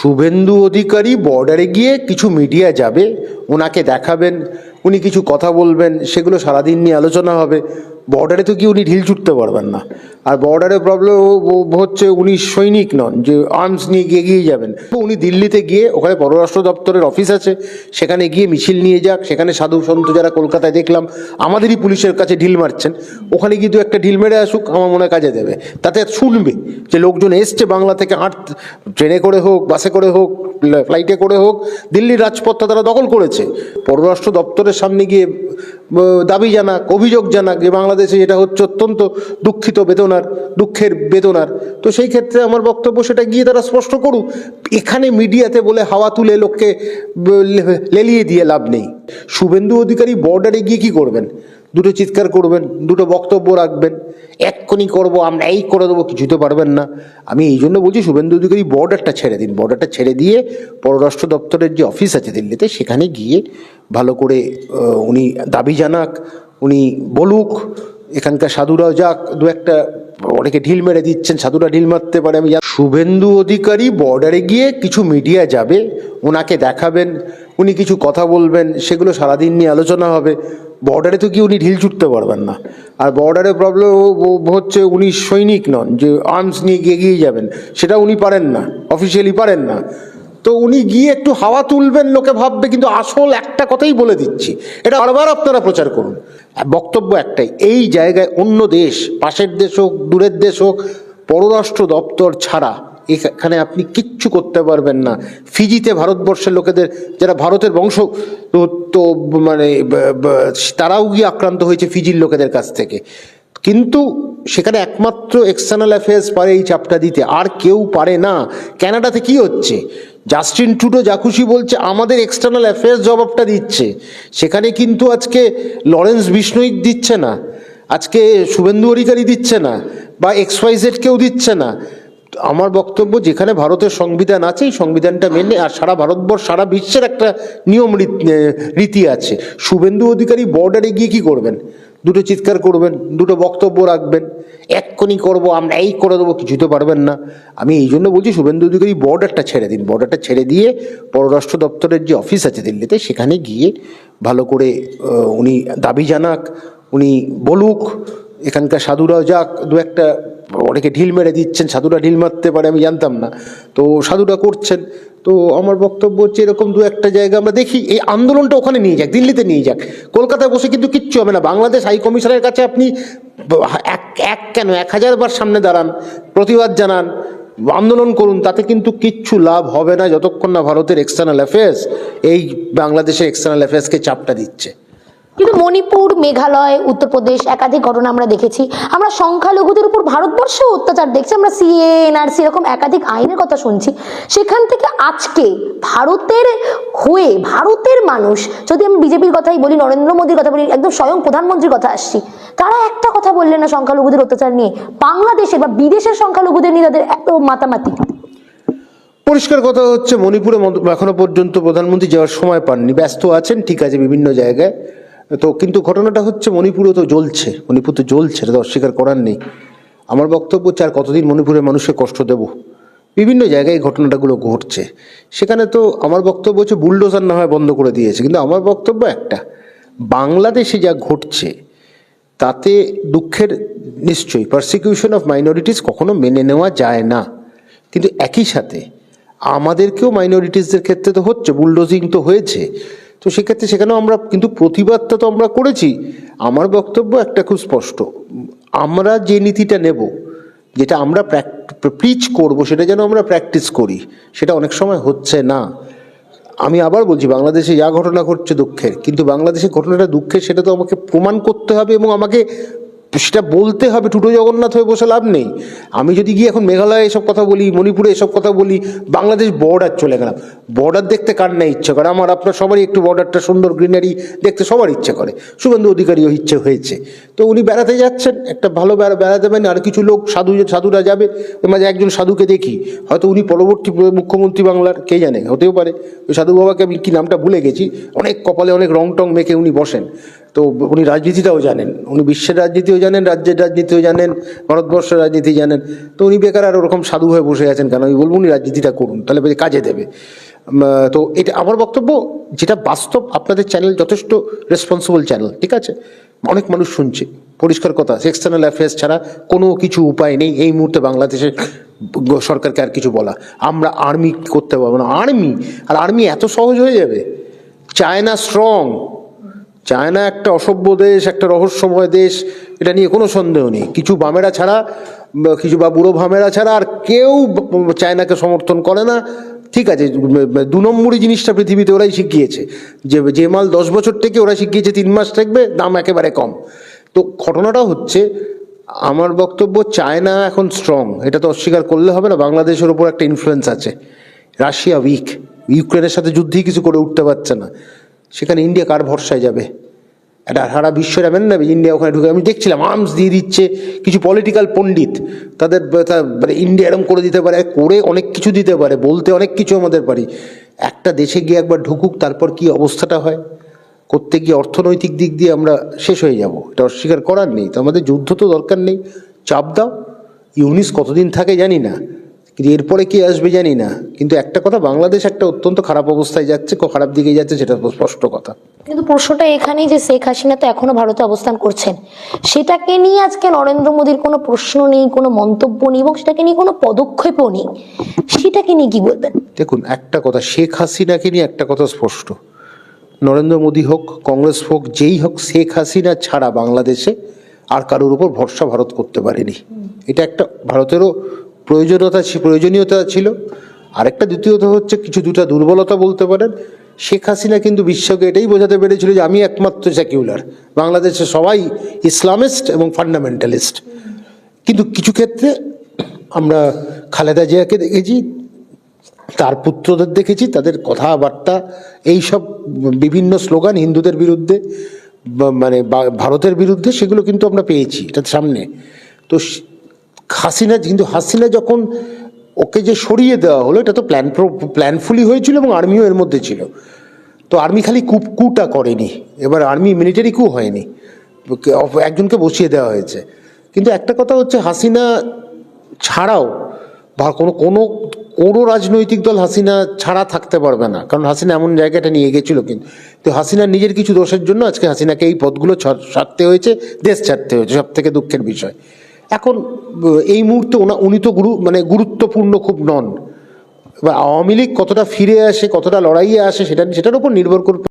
শুভেন্দু অধিকারী বর্ডারে গিয়ে কিছু মিডিয়া যাবে ওনাকে দেখাবেন, উনি কিছু কথা বলবেন, সেগুলো সারাদিন নিয়ে আলোচনা হবে। বর্ডারে তো কি উনি ঢিল ছুটতে পারবেন না। আর বর্ডারে প্রবলেম হচ্ছে উনি সৈনিক নন, যে আর্মস নিয়ে গিয়ে এগিয়ে যাবেন। উনি দিল্লিতে গিয়ে, ওখানে পররাষ্ট্র দপ্তরের অফিস আছে, সেখানে গিয়ে মিছিল নিয়ে যাক, সেখানে সাধু সন্ত যারা কলকাতায় দেখলাম, আমাদেরই পুলিশের কাছে ঢিল মারছেন। ওখানে গিয়ে একটা ঢিল মেরে আসুক, আমার মনে কাজে দেবে। তাতে শুনবে যে লোকজন এসছে বাংলা থেকে হাঁট ট্রেনে করে হোক, বাসে করে হোক ফ্লাইটে করে হোক, দিল্লির রাজপথটা তারা দখল করেছে। পররাষ্ট্র দপ্তরের সামনে গিয়ে দাবি জানাক, অভিযোগ জানাক যে বাংলাদেশে এটা হচ্ছে অত্যন্ত দুঃখিত বেদনার, দুঃখের বেদনার। তো সেই ক্ষেত্রে আমার বক্তব্য সেটা গিয়ে তারা স্পষ্ট করুক, এখানে মিডিয়াতে বলে হাওয়া তুলে লোককে লেলিয়ে দিয়ে লাভ নেই। শুভেন্দু অধিকারী বর্ডারে গিয়ে কি করবেন? দুটো চিৎকার করবেন, দুটো বক্তব্য রাখবেন, এক্ষুনি করব, আমরা এই করে দেবো কিছু তো পারবেন না। আমি এই জন্য বলছি, শুভেন্দু অধিকারী, বর্ডারটা ছেড়ে দিন। বর্ডারটা ছেড়ে দিয়ে পররাষ্ট্র দপ্তরের যে অফিস আছে দিল্লিতে, সেখানে গিয়ে ভালো করে উনি দাবি জানাক, উনি বলুক এখানকার সাধুরাও যাক দু একটা অনেকে ঢিল মেরে দিচ্ছেন, সাধুরা ঢিল মারতে পারে, আমি। শুভেন্দু অধিকারী বর্ডারে গিয়ে কিছু মিডিয়া যাবে ওনাকে দেখাবেন, উনি কিছু কথা বলবেন, সেগুলো সারাদিন নিয়ে আলোচনা হবে। বর্ডারে তো কি উনি ঢিল ছুটতে পারবেন না। আর বর্ডারে প্রবলেম হচ্ছে উনি সৈনিক নন, যে আর্মস নিয়ে গিয়ে এগিয়ে যাবেন, সেটা উনি পারেন না অফিসিয়ালি পারেন না। তো উনি গিয়ে একটু হাওয়া তুলবেন, লোকে ভাববে, কিন্তু আসল একটা কথাই বলে দিচ্ছি। এটা বারবার আপনারা প্রচার করুন। বক্তব্য একটাই, এই জায়গায় অন্য দেশ, পাশের দেশ হোক, দূরের দেশ হোক, পররাষ্ট্র দপ্তর ছাড়া এখানে আপনি কিচ্ছু করতে পারবেন না। ফিজিতে ভারতবর্ষের লোকেদের, যারা ভারতের বংশ তো মানে তারাও গিয়ে আক্রান্ত হয়েছে ফিজির লোকেদের কাছ থেকে। কিন্তু সেখানে একমাত্র এক্সটার্নাল অ্যাফেয়ার্স পারে এই চাপটা দিতে। আর কেউ পারে না। ক্যানাডাতে কি হচ্ছে? জাস্টিন ট্রুডো যা খুশি বলছে, আমাদের এক্সটার্নাল অ্যাফেয়ার্স জবাবটা দিচ্ছে। সেখানে কিন্তু আজকে লরেন্স বিষ্ণুই দিচ্ছে না, আজকে শুভেন্দু অধিকারী দিচ্ছে না, বা এক্স ওয়াই কেউ দিচ্ছে না। আমার বক্তব্য, যেখানে ভারতের সংবিধান আছে, এই সংবিধানটা মেনে আর সারা ভারতবর্ষ, সারা বিশ্বের একটা নিয়ম রীতি আছে। শুভেন্দু অধিকারী বর্ডারে গিয়ে কি করবেন? দুটো চিৎকার করবেন, দুটো বক্তব্য রাখবেন, এক্ষুনি করব, আমরা এই করে দেবো কিছুই তো পারবেন না। আমি এই জন্য বলছি, শুভেন্দু অধিকারী বর্ডারটা ছেড়ে দিন, বর্ডারটা ছেড়ে দিয়ে পররাষ্ট্র দপ্তরের যে অফিস আছে দিল্লিতে, সেখানে গিয়ে ভালো করে উনি দাবি জানাক, উনি বলুক এখানকার সাধুরাও যাক দু একটা অনেকে ঢিল মেরে দিচ্ছেন, সাধুরা ঢিল মারতে পারে, আমি জানতাম না। তো সাধুরা করছেন। তো আমার বক্তব্য হচ্ছে এরকম দু একটা জায়গা আমরা দেখি, এই আন্দোলনটা ওখানে নিয়ে যাক, দিল্লিতে নিয়ে যাক। কলকাতায় বসে কিন্তু কিচ্ছু হবে না। বাংলাদেশ হাই কমিশনের কাছে আপনি এক এক কেন, এক হাজার বার সামনে দাঁড়ান, প্রতিবাদ জানান, আন্দোলন করুন, তাতে কিন্তু কিচ্ছু লাভ হবে না, যতক্ষণ না ভারতের এক্সটার্নাল অ্যাফেয়ার্স এই বাংলাদেশের এক্সটার্নাল অ্যাফেয়ার্সকে চাপটা দিচ্ছে। কিন্তু মণিপুর, মেঘালয়, উত্তরপ্রদেশ একাধিক ঘটনা আমরা দেখেছি। আমরা সংখ্যালঘুদের উপর ভারতবর্ষ অত্যাচার দেখছি। আমরা সিএ এনআরসি এরকম একাধিক আইনের কথা শুনছি। সেখান থেকে আজকে ভারতের হয়ে ভারতের মানুষ, যদি আমি বিজেপির কথাই বলি, নরেন্দ্র মোদীর কথা বলি, একদম স্বয়ং প্রধানমন্ত্রীর কথা আসছি, তারা একটা কথা বললেন না সংখ্যালঘুদের অত্যাচার নিয়ে। বাংলাদেশে বা বিদেশের সংখ্যালঘুদের নিয়ে তাদের এত মাতামাতি। পরিষ্কার কথা হচ্ছে, মণিপুরে এখনও পর্যন্ত প্রধানমন্ত্রী যাওয়ার সময় পাননি। ব্যস্ত আছেন, ঠিক আছে, বিভিন্ন জায়গায়। তো কিন্তু ঘটনাটা হচ্ছে মণিপুরে তো জ্বলছে, মণিপুর তো জ্বলছে, এটা তো অস্বীকার করার নেই। আমার বক্তব্য হচ্ছে, আর কতদিন মণিপুরের মানুষকে কষ্ট দেব? বিভিন্ন জায়গায় ঘটনাটাগুলো ঘটছে। সেখানে তো আমার বক্তব্য হচ্ছে, বুলডোজার না হয় বন্ধ করে দিয়েছে। কিন্তু আমার বক্তব্য একটা, বাংলাদেশে যা ঘটছে, তাতে দুঃখের নিশ্চয়ই পারসিকিউশন অফ মাইনরিটিস কখনো মেনে নেওয়া যায় না। কিন্তু একই সাথে, আমাদেরকেও মাইনরিটিসদের ক্ষেত্রে তো হচ্ছে, বুলডোজিং তো হয়েছে। তো সেক্ষেত্রে সেখানেও আমরা কিন্তু প্রতিবাদটা তো আমরা করেছি। আমার বক্তব্য একটা খুব স্পষ্ট। আমরা যে নীতিটা নেব, যেটা আমরা প্রিচ করব, সেটা যেন আমরা প্র্যাকটিস করি, সেটা অনেক সময় হচ্ছে না। আমি আবার বলছি, বাংলাদেশে যা ঘটনা ঘটছে দুঃখের, কিন্তু বাংলাদেশে ঘটনাটা দুঃখের, সেটা তো আমাকে প্রমাণ করতে হবে এবং আমাকে সেটা বলতে হবে টুটো জগন্নাথ হয়ে বসে লাভ নেই। আমি যদি গিয়ে এখন মেঘালয়ে এসব কথা বলি, মণিপুরে এসব কথা বলি, বাংলাদেশ বর্ডার চলে গেলাম। বর্ডার দেখতে কার না ইচ্ছে করে? আমার, আপনার সবারই একটু বর্ডারটা সুন্দর গ্রিনারি দেখতে সবার ইচ্ছে করে। শুভেন্দু অধিকারীও ইচ্ছে হয়েছে। তো উনি বেড়াতে যাচ্ছেন, একটা ভালো বেড়া, বেড়াতে পারেন আর কিছু লোক, সাধু, সাধুরা যাবে মাঝে একজন সাধুকে দেখি। হয়তো উনি পরবর্তী মুখ্যমন্ত্রী বাংলার, কে জানে, হতেও পারে। ওই সাধু বাবাকে আমি কি নামটা ভুলে গেছি, অনেক কপালে অনেক রং টং মেখে উনি বসেন। তো উনি রাজনীতিটাও জানেন। উনি বিশ্বের রাজনীতিও জানেন, রাজ্যের রাজনীতিও জানেন, ভারতবর্ষের রাজনীতি জানেন। তো উনি বেকার আর ওরকম সাধু হয়ে বসে আছেন কেন? আমি বলব উনি রাজনীতিটা করুন, তাহলে কাজে দেবে। তো এটা আমার বক্তব্য, যেটা বাস্তব, আপনাদের চ্যানেল যথেষ্ট রেসপন্সিবল চ্যানেল ঠিক আছে? অনেক মানুষ শুনছে, পরিষ্কার কথা এক্সটার্নাল অ্যাফেয়ার্স ছাড়া কোনো কিছু উপায় নেই, এই মুহূর্তে বাংলাদেশের সরকারকে আর কিছু বলা। আমরা আর্মি করতে পারব না। আর্মি আর আর্মি এত সহজ হয়ে যাবে? চায়না স্ট্রং চায়না একটা অসভ্য দেশ, একটা রহস্যময় দেশ, এটা নিয়ে কোনো সন্দেহ নেই। কিছু বামেরা ছাড়া, কিছু বা বুড়ো ভামেরা ছাড়া আর কেউ চায়নাকে সমর্থন করে না। ঠিক আছে, দু নম্বরই জিনিসটা পৃথিবীতে ওরাই শিখিয়েছে। যে যে মাল দশ বছর থেকে ওরা শিখিয়েছে তিন মাস থাকবে, দাম একেবারে কম। তো ঘটনাটা হচ্ছে, আমার বক্তব্য চায়না এখন স্ট্রং এটা তো অস্বীকার করলে হবে না, বাংলাদেশের ওপর একটা ইনফ্লুয়েন্স আছে। রাশিয়া উইক ইউক্রেনের সাথে যুদ্ধই কিছু করে উঠতে পারছে না। সেখানে ইন্ডিয়া কার ভরসায় যাবে? এটা সারা বিশ্বের এমন না ইন্ডিয়া ওখানে ঢুকে আমি দেখছিলাম আর্মস দিয়ে দিচ্ছে কিছু পলিটিক্যাল পণ্ডিত। তাদের মানে ইন্ডিয়া এরম করে দিতে পারে, করে অনেক কিছু দিতে পারে, বলতে অনেক কিছু আমাদের পারি। একটা দেশে গিয়ে একবার ঢুকুক, তারপর কি অবস্থাটা হয়? করতে গিয়ে অর্থনৈতিক দিক দিয়ে আমরা শেষ হয়ে যাব। এটা অস্বীকার করার নেই। তো আমাদের যুদ্ধ তো দরকার নেই। চাপ দাও। ইউনিস কতদিন থাকে জানি না। কিন্তু এরপরে কি আসবে জানি না। কিন্তু একটা কথা বাংলাদেশ একটা অত্যন্ত খারাপ অবস্থায় যাচ্ছে খারাপ দিকে যাচ্ছে সেটা স্পষ্ট কথা। কিন্তু প্রশ্নটা এখানেই যে শেখ হাসিনা তো এখনও ভারতে অবস্থান করছেন সেটাকে নিয়ে আজকে নরেন্দ্র মোদীর কোনো প্রশ্ন নেই কোনো মন্তব্য নেই এবং সেটাকে নিয়ে কোনো পদক্ষেপও নেই। সেটাকে নিয়ে কি বলবেন? দেখুন একটা কথা শেখ হাসিনাকে নিয়ে একটা কথা স্পষ্ট। নরেন্দ্র মোদী হোক কংগ্রেস হোক যেই হোক শেখ হাসিনা ছাড়া বাংলাদেশে আর কারোর উপর ভরসা ভারত করতে পারেনি। এটা একটা ভারতেরও প্রয়োজনীয়তা প্রয়োজনীয়তা ছিল। আরেকটা দ্বিতীয়ত হচ্ছে কিছু দুটা দুর্বলতা বলতে পারেন। শেখ হাসিনা কিন্তু বিশ্বকে এটাই বোঝাতে পেরেছিল যে আমি একমাত্র সেকিউলার। বাংলাদেশে সবাই ইসলামিস্ট এবং ফান্ডামেন্টালিস্ট। কিন্তু কিছু ক্ষেত্রে আমরা খালেদা জিয়াকে দেখেছি, তার পুত্রদের দেখেছি, তাদের কথাবার্তা এই সব বিভিন্ন স্লোগান হিন্দুদের বিরুদ্ধে মানে ভারতের বিরুদ্ধে, সেগুলো কিন্তু আমরা পেয়েছি এটা সামনে। তো হাসিনা কিন্তু হাসিনা যখন ওকে যে সরিয়ে দেওয়া হলো, এটা তো প্ল্যান প্ল্যানফুলি হয়েছিল এবং আর্মিও এর মধ্যে ছিল। তো আর্মি খালি কু কুটা করেনি। এবার আর্মি মিলিটারি কু হয়নি। একজনকে বসিয়ে দেওয়া হয়েছে। কিন্তু একটা কথা হচ্ছে হাসিনা ছাড়াও বা কোনো কোনো কোনো রাজনৈতিক দল হাসিনা ছাড়া থাকতে পারবে না। কারণ হাসিনা এমন জায়গাটা নিয়ে গেছিল কিন্তু। তো হাসিনার নিজের কিছু দোষের জন্য আজকে হাসিনাকে এই পদগুলো ছাড়তে হয়েছে, দেশ ছাড়তে হয়েছে সব থেকে দুঃখের বিষয়। এখন এই মুহূর্তে উনি তো গুরু মানে গুরুত্বপূর্ণ খুব নন। এবার আওয়ামী লীগ কতটা ফিরে আসে, কতটা লড়াইয়ে আসে, সেটা সেটার উপর নির্ভর করবে